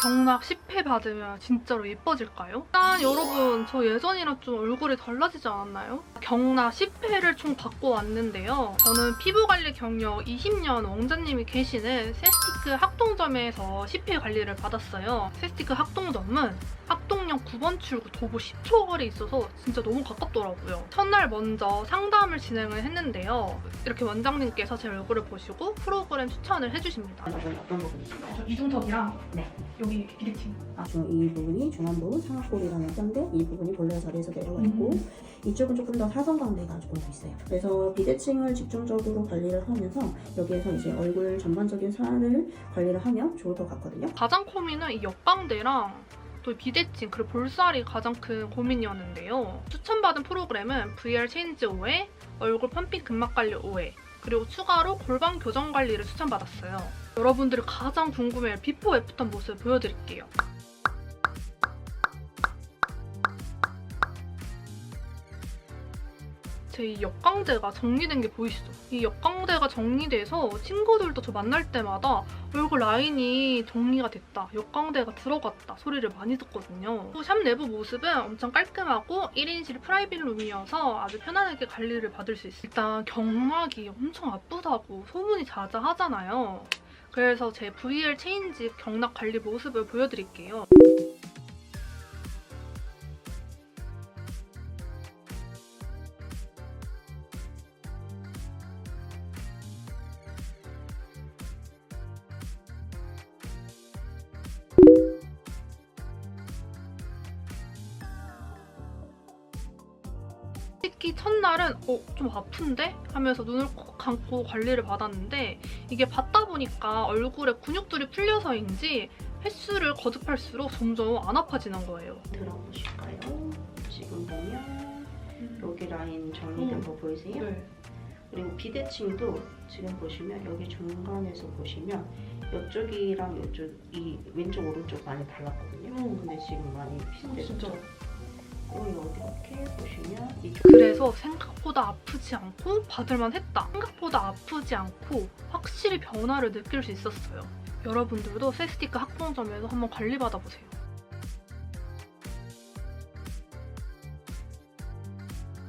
경락 10회 받으면 진짜로 예뻐질까요? 일단 여러분 저 예전이랑 좀 얼굴이 달라지지 않았나요? 경락 10회를 총 받고 왔는데요. 저는 피부관리 경력 20년 왕자님이 계시는 세스티크 학동점에서 10회 관리를 받았어요. 세스티크 학동점은 학동역 9번 출구 도보 10초 거리에 있어서 진짜 너무 가깝더라고요. 첫날 먼저 상담을 진행을 했는데요. 이렇게 원장님께서 제 얼굴을 보시고 프로그램 추천을 해주십니다. 부분이실까요? 이중턱이랑 네. 여기 비대칭. 아, 중, 이 부분이 중안부, 상악골이라는 뼈인데 이 부분이 본래 자리에서 내려와 있고 이쪽은 조금 더 사선광대가 조금 더 있어요. 그래서 비대칭을 집중적으로 관리를 하면서 여기에서 이제 얼굴 전반적인 살을 관리를 하면 좋을 것 같거든요. 가장 고민은 이 옆광대랑 또 비대칭 그리고 볼살이 가장 큰 고민이었는데요. 추천받은 프로그램은 VR 체인지 5회, 얼굴 펌핑 근막 관리 5회, 그리고 추가로 골반 교정 관리를 추천받았어요. 여러분들이 가장 궁금해할 비포 애프터 모습 보여드릴게요. 제이 역광대가 정리된 게 보이시죠? 이 역광대가 정리돼서 친구들도 저 만날 때마다 얼굴 라인이 정리가 됐다, 역광대가 들어갔다 소리를 많이 듣거든요. 또 샵 내부 모습은 엄청 깔끔하고 1인실 프라이빗 룸이어서 아주 편안하게 관리를 받을 수 있어요. 일단 경막이 엄청 아프다고 소문이 자자하잖아요. 그래서 제 VR 체인지 경락 관리 모습을 보여드릴게요. 특히 첫날은 어, 좀 아픈데? 하면서 눈을 꼭 감고 관리를 받았는데 이게 받다 보니까 얼굴에 근육들이 풀려서인지 횟수를 거듭할수록 점점 안 아파지는 거예요. 들어보실까요? 지금 보면 여기 라인 정리된 음. 거 보이세요? 네. 그리고 비대칭도 지금 보시면 여기 중간에서 보시면 이쪽이랑 이쪽 이 왼쪽 오른쪽 많이 달랐거든요. 음. 근데 지금 많이 비슷해졌죠. 여 그래서 생각보다 아프지 않고 받을만 했다. 생각보다 아프지 않고 확실히 변화를 느낄 수 있었어요. 여러분들도 세스티크 학봉점에서 한번 관리 받아보세요.